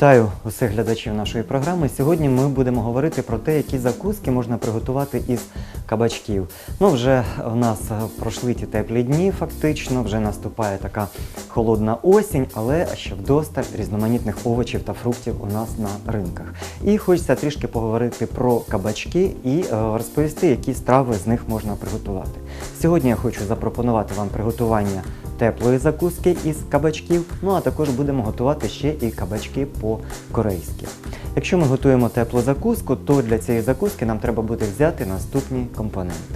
Вітаю усіх глядачів нашої програми. Сьогодні ми будемо говорити про те, які закуски можна приготувати із кабачків. Ну, вже в нас пройшли ті теплі дні, фактично, вже наступає така холодна осінь, але ще вдосталь різноманітних овочів та фруктів у нас на ринках. І хочеться трішки поговорити про кабачки і е, розповісти, які страви з них можна приготувати. Сьогодні я хочу запропонувати вам приготування теплої закуски із кабачків. Ну а також будемо готувати ще і кабачки по-корейськи. Якщо ми готуємо теплу закуску, то для цієї закуски нам треба буде взяти наступні компоненти.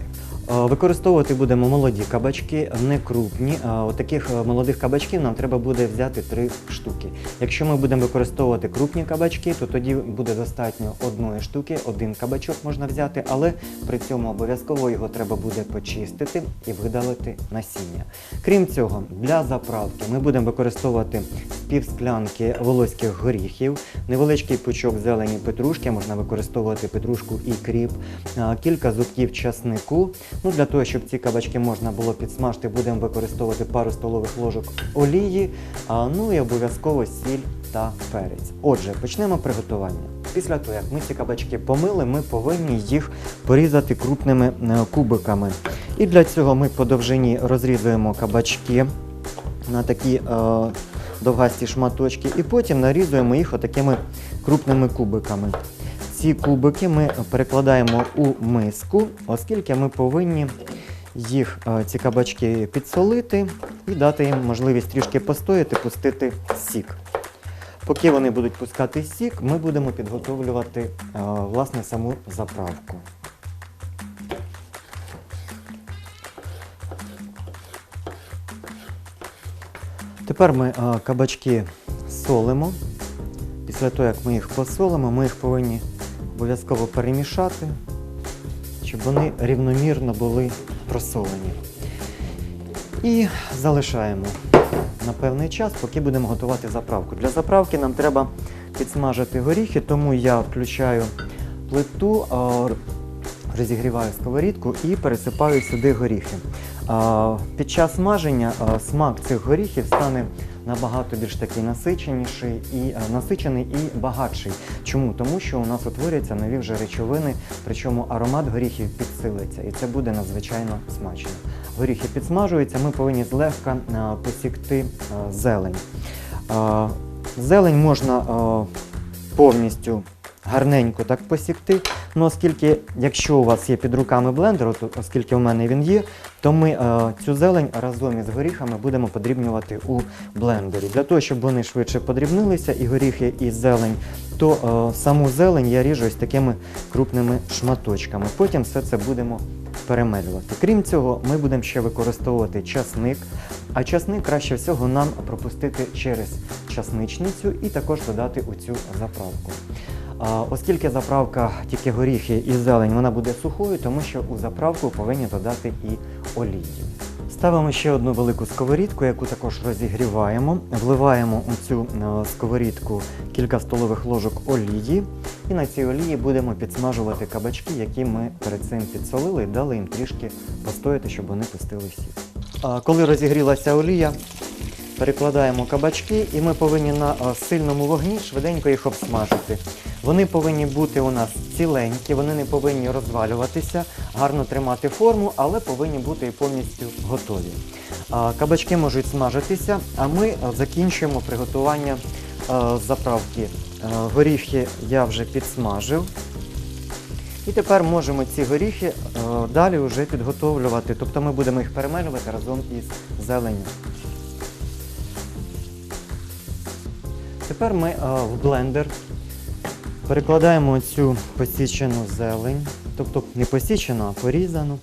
Е, Використовувати будемо молоді кабачки, не крупні. Е, От таких е, молодих кабачків нам треба буде взяти три штуки. Якщо ми будемо використовувати крупні кабачки, то тоді буде достатньо одної штуки, один кабачок можна взяти, але при цьому обов'язково його треба буде почистити і видалити насіння. Крім цього, для заправки ми будемо використовувати пів склянки волоських горіхів, невеличкий пучок зелені петрушки, можна використовувати петрушку і кріп, кілька зубків часнику. Ну, для того, щоб ці кабачки можна було підсмажити, будемо використовувати пару столових ложок олії, а, ну і обов'язково сіль та перець. Отже, почнемо приготування. Після того, як ми ці кабачки помили, ми повинні їх порізати крупними е, кубиками. І для цього ми по довжині розрізуємо кабачки на такі е, довгасті шматочки, і потім нарізуємо їх отакими крупними кубиками. Ці кубики ми перекладаємо у миску, оскільки ми повинні їх, е, ці кабачки, підсолити і дати їм можливість трішки постояти, пустити сік. Поки вони будуть пускати сік, ми будемо підготовлювати е, власне саму заправку. Тепер ми е, кабачки солимо. Після того, як ми їх посолимо, ми їх повинні обов'язково перемішати, щоб вони рівномірно були просолені. І залишаємо на певний час, поки будемо готувати заправку. Для заправки нам треба підсмажити горіхи, тому я включаю плиту, розігріваю сковорідку і пересипаю сюди горіхи. Під час смаження смак цих горіхів стане набагато більш такий насиченіший і насичений і багатший. Чому? Тому що у нас утворюються нові вже речовини, причому аромат горіхів підсилиться, і це буде надзвичайно смачно. Горіхи підсмажуються, ми повинні злегка посікти зелень. Зелень можна повністю гарненько так посікти. Ну, оскільки, якщо у вас є під руками блендер, от, оскільки у мене він є, то ми е, цю зелень разом із горіхами будемо подрібнювати у блендері. Для того, щоб вони швидше подрібнилися, і горіхи, і зелень, то е, саму зелень я ріжу ось такими крупними шматочками. Потім все це будемо перемелювати. Крім цього, ми будемо ще використовувати часник, а часник краще всього нам пропустити через часничницю і також додати у цю заправку. Оскільки заправка тільки горіхи і зелень, вона буде сухою, тому що у заправку повинні додати і олії. Ставимо ще одну велику сковорідку, яку також розігріваємо. Вливаємо у цю е, сковорідку кілька столових ложок олії. І на цій олії будемо підсмажувати кабачки, які ми перед цим підсолили і дали їм трішки постояти, щоб вони пустили сік. Коли розігрілася олія, перекладаємо кабачки і ми повинні на е, сильному вогні швиденько їх обсмажити. Вони повинні бути у нас ціленькі, вони не повинні розвалюватися, гарно тримати форму, але повинні бути і повністю готові. Кабачки можуть смажитися, а ми закінчуємо приготування е, заправки. Е, Горіхи я вже підсмажив. І тепер можемо ці горіхи е, далі вже підготовлювати. Тобто ми будемо їх перемелювати разом із зеленню. Тепер ми в блендер перекладаємо цю посічену зелень, тобто не посічену, а порізану.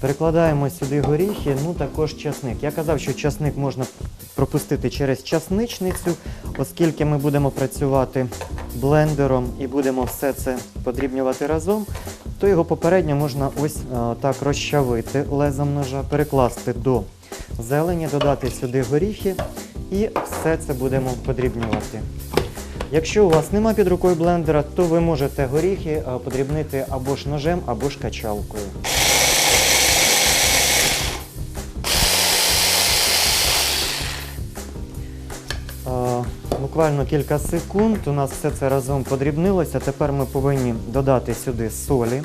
Перекладаємо сюди горіхи, ну також часник. Я казав, що часник можна пропустити через часничницю, оскільки ми будемо працювати блендером і будемо все це подрібнювати разом, то його попередньо можна ось е, так розчавити лезом ножа, перекласти до зелені, додати сюди горіхи і все це будемо подрібнювати. Якщо у вас нема під рукою блендера, то ви можете горіхи е, подрібнити або ж ножем, або ж качалкою. Е, буквально кілька секунд. У нас все це разом подрібнилося. Тепер ми повинні додати сюди солі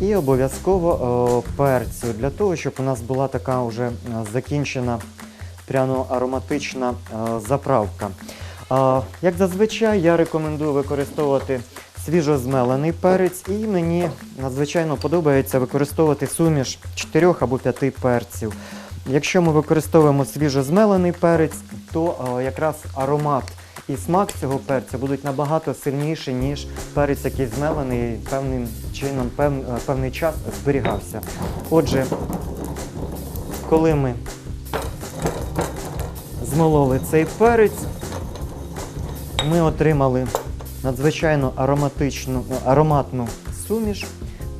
і обов'язково е, перцю для того, щоб у нас була така вже закінчена пряно-ароматична е, заправка. Як зазвичай, я рекомендую використовувати свіжозмелений перець, і мені надзвичайно подобається використовувати суміш 4 або 5 перців. Якщо ми використовуємо свіжозмелений перець, то якраз аромат і смак цього перця будуть набагато сильніші, ніж перець, який змелений певним чином, е, певний час зберігався. Отже, коли ми змололи цей перець, ми отримали надзвичайно ароматичну, ароматну суміш,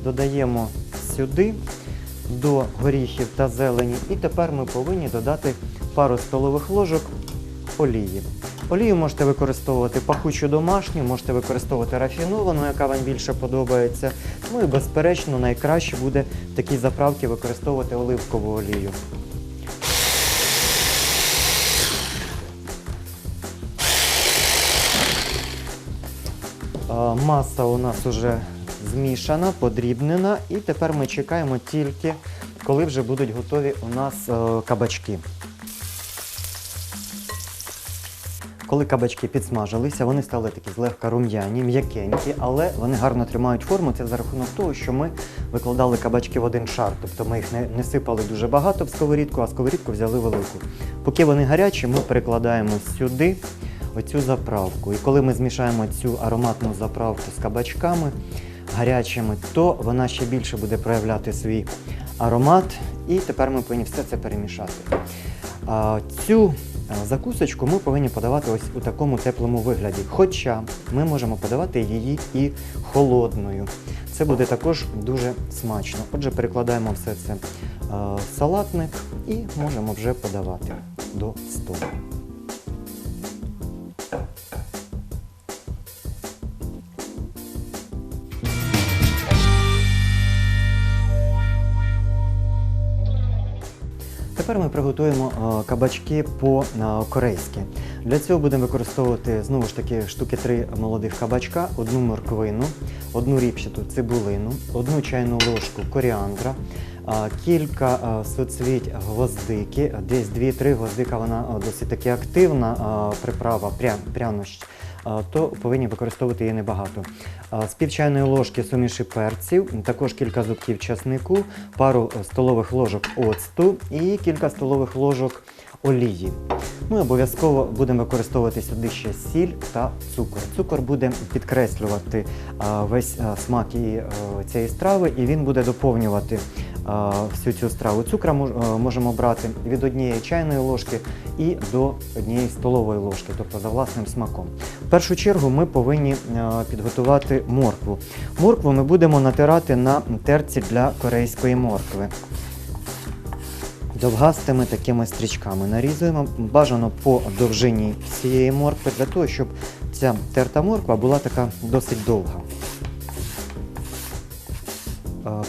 додаємо сюди до горіхів та зелені, і тепер ми повинні додати пару столових ложок олії. Олію можете використовувати пахучу домашню, можете використовувати рафіновану, яка вам більше подобається. Ну і безперечно, найкраще буде в такій заправці використовувати оливкову олію. Маса у нас вже змішана, подрібнена, і тепер ми чекаємо тільки, коли вже будуть готові у нас е, кабачки. Коли кабачки підсмажилися, вони стали такі злегка рум'яні, м'якенькі, але вони гарно тримають форму. Це за рахунок того, що ми викладали кабачки в один шар. Тобто ми їх не, не сипали дуже багато в сковорідку, а сковорідку взяли велику. Поки вони гарячі, ми перекладаємо сюди оцю заправку. І коли ми змішаємо цю ароматну заправку з кабачками гарячими, то вона ще більше буде проявляти свій аромат. І тепер ми повинні все це перемішати. Цю закусочку ми повинні подавати ось у такому теплому вигляді. Хоча ми можемо подавати її і холодною. Це буде також дуже смачно. Отже, перекладаємо все це в салатник і можемо вже подавати до столу. Тепер ми приготуємо е, кабачки по-корейськи. Для цього будемо використовувати знову ж таки штуки три молодих кабачка, одну морквину, одну ріпчату цибулину, одну чайну ложку коріандра, е, кілька е, соцвіть гвоздики, десь 2-3 гвоздика, вона досить таки активна приправа, пря, прянощ, то повинні використовувати її небагато. З пів ложки суміші перців, також кілька зубків часнику, пару е, столових ложок оцту і кілька столових ложок олії. Ми обов'язково будемо використовувати сюди ще сіль та цукор. Цукор буде підкреслювати весь смак е, цієї страви, і він буде доповнювати всю цю страву. Цукра можемо брати від однієї чайної ложки і до однієї столової ложки, тобто за власним смаком. В першу чергу ми повинні підготувати моркву. Моркву ми будемо натирати на терці для корейської моркви. Довгастими такими стрічками нарізуємо бажано по довжині цієї моркви, для того, щоб ця терта морква була така досить довга.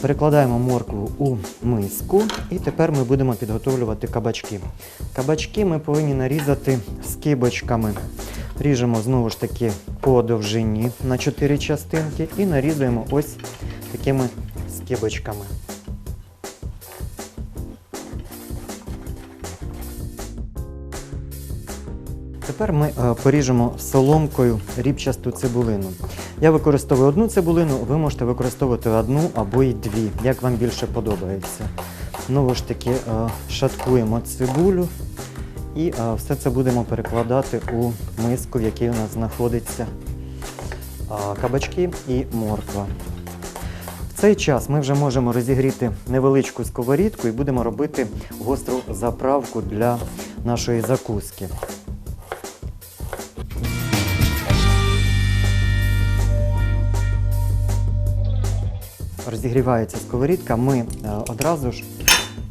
Перекладаємо моркву у миску і тепер ми будемо підготовлювати кабачки. Кабачки ми повинні нарізати скибочками. Ріжемо знову ж таки по довжині на 4 частинки і нарізуємо ось такими скибочками. Тепер ми е, поріжемо соломкою рібчасту цибулину. Я використовую одну цибулину, ви можете використовувати одну або й дві, як вам більше подобається. Знову ж таки, е, шаткуємо цибулю і е, все це будемо перекладати у миску, в якій у нас знаходиться кабачки і морква. В цей час ми вже можемо розігріти невеличку сковорідку і будемо робити гостру заправку для нашої закуски. Розігрівається сковорідка, ми е, одразу ж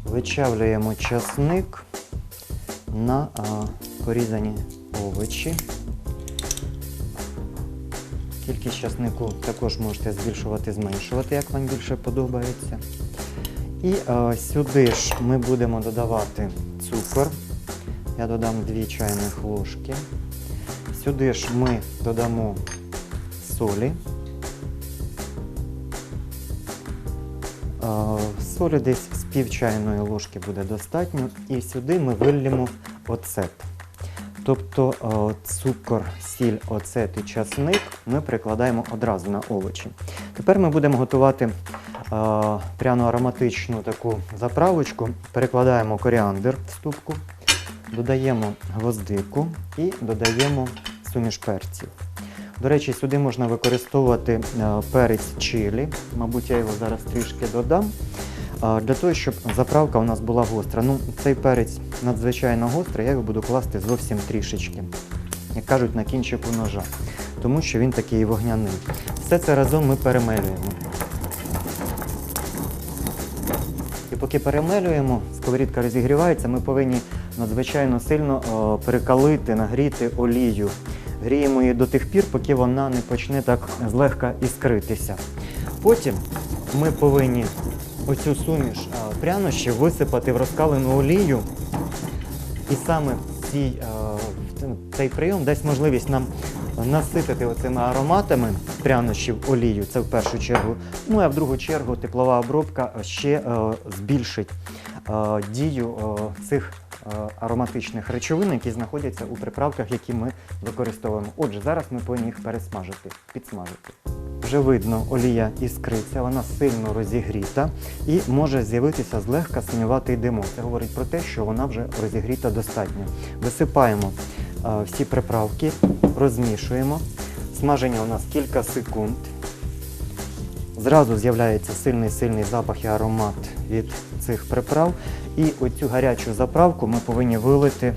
вичавлюємо часник на е, порізані овочі. Кількість часнику також можете збільшувати, зменшувати, як вам більше подобається. І е, сюди ж ми будемо додавати цукор. Я додам 2 чайних ложки. Сюди ж ми додамо солі. Солі десь з пів чайної ложки буде достатньо. І сюди ми виллємо оцет. Тобто цукор, сіль, оцет і часник ми прикладаємо одразу на овочі. Тепер ми будемо готувати пряну ароматичну таку заправочку. Перекладаємо коріандр в ступку, додаємо гвоздику і додаємо суміш перців. До речі, сюди можна використовувати е, перець чилі. Мабуть, я його зараз трішки додам. Для того, щоб заправка у нас була гостра. Ну, цей перець надзвичайно гострий, я його буду класти зовсім трішечки, як кажуть, на кінчику ножа, тому що він такий вогняний. Все це разом ми перемелюємо. І поки перемелюємо, сковорідка розігрівається, ми повинні надзвичайно сильно е, перекалити, нагріти олію. Гріємо її до тих пір, поки вона не почне так злегка іскритися. Потім ми повинні оцю суміш прянощів висипати в розкалену олію. І саме цей, е, в ц- цей прийом дасть можливість нам наситити оцими ароматами прянощів олію, це в першу чергу. Ну а в другу чергу теплова обробка ще збільшить дію цих ароматичних речовин, які знаходяться у приправках, які ми використовуємо. Отже, зараз ми повинні їх пересмажити, підсмажити. Вже видно, олія іскриться, вона сильно розігріта і може з'явитися злегка синюватий димок. Це говорить про те, що вона вже розігріта достатньо. Висипаємо е, всі приправки, розмішуємо. Смаження у нас кілька секунд. Зразу з'являється сильний сильний запах і аромат від цих приправ. І оцю гарячу заправку ми повинні вилити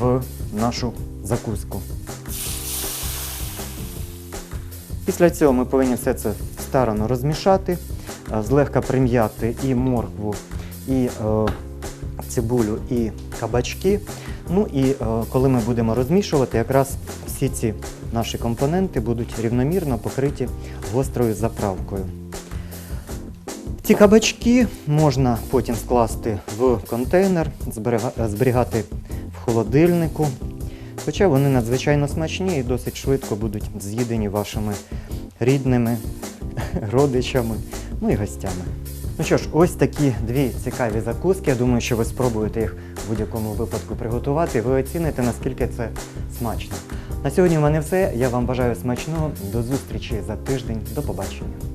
в нашу закуску. Після цього ми повинні все це старано розмішати, е, злегка прим'яти і моркву, і е, цибулю, і кабачки. Ну і е, коли ми будемо розмішувати, якраз всі ці наші компоненти будуть рівномірно покриті гострою заправкою. Ці кабачки можна потім скласти в контейнер, зберігати в холодильнику. Хоча вони надзвичайно смачні і досить швидко будуть з'їдені вашими рідними, родичами, ну і гостями. Ну що ж, ось такі дві цікаві закуски. Я думаю, що ви спробуєте їх в будь-якому випадку приготувати. Ви оціните, наскільки це смачно. На сьогодні в мене все. Я вам бажаю смачного. До зустрічі за тиждень. До побачення.